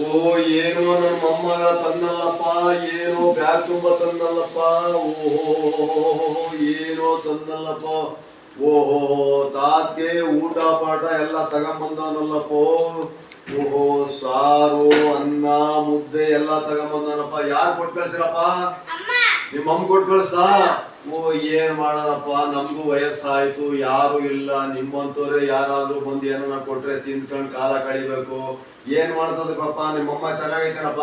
ಓ ಏನೋ ನಮ್ಮ ಮೊಮ್ಮಗ ತಂದಲ್ಲಪ್ಪ ಏನೋ ಬ್ಯಾಗ್ ತುಂಬ ತಂದಲ್ಲಪ್ಪ ಓಹೋ ಏನೋ ತಂದಲ್ಲಪ್ಪ ಓಹೋ ತಾತ್ಗೆ ಊಟ ಪಾಠ ಎಲ್ಲ ತಗೊಂಬಂದನಲ್ಲಪ್ಪ ಓಹೋ ಸಾರು ಅನ್ನ ಮುದ್ದೆ ಎಲ್ಲ ತಗೊಂಬಂದನಪ್ಪ. ಯಾರು ಕೊಟ್ಟು ಕಳ್ಸಿರಪ್ಪ? ಅಮ್ಮ. ನಿಮ್ಮ ಅಮ್ಮ ಕೊಟ್ಟು ಕಳ್ಸ? ಓ ಏನ್ ಮಾಡೋಣಪ್ಪ ನಮ್ಗೂ ವಯಸ್ಸಾಯ್ತು ಯಾರು ಇಲ್ಲ. ನಿಮ್ಮಂತವ್ರೆ ಯಾರಾದ್ರೂ ಬಂದು ಏನನ್ನ ಕೊಟ್ರೆ ತಿನ್ಕೊಂಡ್ ಕಾಲ ಕಳಿಬೇಕು. ಏನ್ ಮಾಡ್ತದಪ್ಪ ನಿಮ್ಮಮ್ಮ ಚೆನ್ನಾಗೈತೇನಪ್ಪ?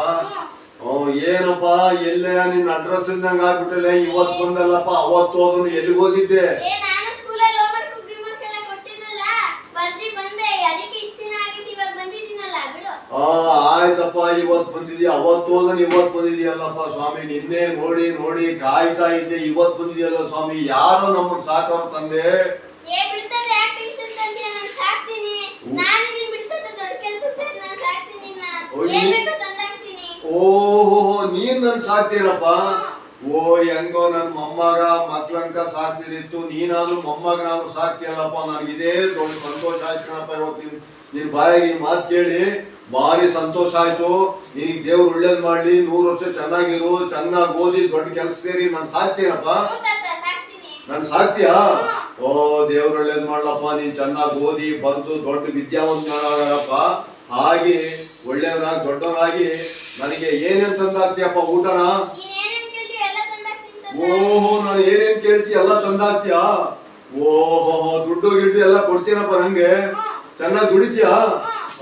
ಓ ಏನಪ್ಪ? ಎಲ್ಲೇ ನಿನ್ನ ಅಡ್ರೆಸ್ ಇದ್ದಂಗ ಆಗ್ಬಿಟ್ಟಲೆ ಇವತ್ ಬಂದಲ್ಲಪ್ಪ ಅವತ್ತು ಹೋದ್ರು ಎಲ್ಲಿಗೆ ಹೋಗಿದ್ದೆ? ಆ ಆಯ್ತಪ್ಪ ಇವತ್ ಬಂದಿದ್ಯಾ? ಅವತ್ತು ಹೋದ್ರೆ ಇವತ್ ಬಂದಿದ್ಯಲ್ಲಪ್ಪ ಸ್ವಾಮಿ? ನಿನ್ನೆ ನೋಡಿ ನೋಡಿ ಕಾಯ್ತಾ ಇದ್ದೆ ಇವತ್ ಬಂದಿದೆಯಲ್ಲ ಸ್ವಾಮಿ? ಯಾರೋ ನಮ್ಮನ್ ಸಾಕೋರು ತಂದೆ. ಓಹೋ ನೀನ್ ನನ್ ಸಾಕ್ತೀರಪ್ಪ? ಓ ಹೆಂಗೋ ನನ್ ಮೊಮ್ಮಗ ಮಕ್ಳಂಕ ಸಾಕ್ತಿರಿತ್ತು ನೀನಾದ್ರೂ ಮೊಮ್ಮಗನಾದ್ರೂ ಸಾಕ್ತಿಯಲ್ಲಪ್ಪ? ನನಗೆ ಇದೇ ದೊಡ್ಡ ಸಂತೋಷ ಆಯ್ತು ಕಣಪ್ಪ ಇವತ್ತು ನಿನ್ ಬಾಯಿಗೆ ಮಾತು ಕೇಳಿ. ಭಾರಿ ಸಂತೋಷ ಆಯ್ತು. ನಿನಗೆ ದೇವ್ರು ಒಳ್ಳೇದ್ ಮಾಡ್ಲಿ ನೂರು ವರ್ಷ ಚೆನ್ನಾಗಿರು ಚೆನ್ನಾಗಿ ಓದಿ ದೊಡ್ಡ ಕೆಲಸ ಸೇರಿ. ನಾನು ಸಾಕ್ತೀನಪ್ಪ. ನಾನು ನನ್ ಸಾಕ್ತಿಯಾ? ಓ ದೇವ್ರು ಒಳ್ಳೇದ್ ಮಾಡ್ಲಪ್ಪ. ನೀನ್ ಚೆನ್ನಾಗಿ ಓದಿ ಬಂದು ದೊಡ್ಡ ವಿದ್ಯಾವಂತನಾಗಪ್ಪ. ಹಾಗೆ ಒಳ್ಳೆಯವನಾಗಿ ದೊಡ್ಡವನಾಗಿ ನನಗೆ ಏನೇನ್ ತಂದಾಗ್ತೀಯಪ್ಪ ಊಟನ? ನೀನ್ ಕೇಳ್ತೀಯ ಓಹೋ ನಾನು ಏನೇನ್ ಕೇಳ್ತಿ ಎಲ್ಲ ತಂದಾಗ್ತೀಯ ಓಹೋ ದುಡ್ಡು ಗಿಡ್ಡು ಎಲ್ಲ ಕೊಡ್ತೀನಪ್ಪ ನಂಗೆ. ಚೆನ್ನಾಗಿ ದುಡಿತೀಯಾ?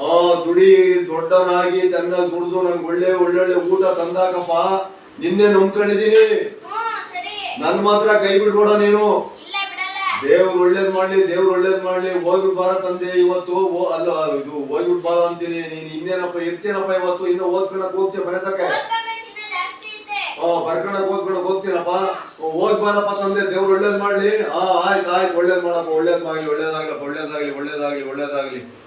ಆ ದುಡಿ ದೊಡ್ಡವನಾಗಿ ಚೆನ್ನಾಗಿ ದುಡ್ದು ನಂಗೆ ಒಳ್ಳೆ ಒಳ್ಳೊಳ್ಳೆ ಊಟ ತಂದಾಕಪ್ಪ. ನಿನ್ನೆ ನಂಬ್ಕೊಂಡಿದೀನಿ. ನನ್ ಮಾತ್ರ ಕೈ ಬಿಡ್ಬೇಡ ನೀನು. ದೇವ್ರು ಒಳ್ಳೇದ್ ಮಾಡ್ಲಿ ದೇವ್ರು ಒಳ್ಳೇದ್ ಮಾಡ್ಲಿ. ಹೋಗ್ಬಿಟ್ ಬಾರ ತಂದೆ ಇವತ್ತು. ಓ- ಅಲ್ಲ ಇದು ಹೋಗ್ಬಿಟ್ ಬಾರ ಅಂತೀನಿ. ನೀನ್ ಇನ್ನೇನಪ್ಪ ಇರ್ತೇನಪ್ಪ ಇವತ್ತು. ಇನ್ನು ಓದ್ಕೊಳಕ್ ಹೋಗ್ತೀಯ ಮನೆ ಓ ಬರ್ಕೊಳಕ್ ಓದ್ಕೊಳಕ್ ಹೋಗ್ತೀನಪ್ಪ. ಹೋಗ್ ಬಾರಪ್ಪ ತಂದೆ. ದೇವ್ರು ಒಳ್ಳೇದ್ ಮಾಡ್ಲಿ. ಆ ಆಯ್ತು ಆಯ್ತು. ಒಳ್ಳೇದ್ ಮಾಡಪ್ಪ ಒಳ್ಳೇದ್ ಮಾಡ್ಲಿ ಒಳ್ಳೇದಾಗ್ಲಪ್ಪ ಒಳ್ಳೇದಾಗ್ಲಿ ಒಳ್ಳೇದಾಗ್ಲಿ ಒಳ್ಳೇದಾಗ್ಲಿ.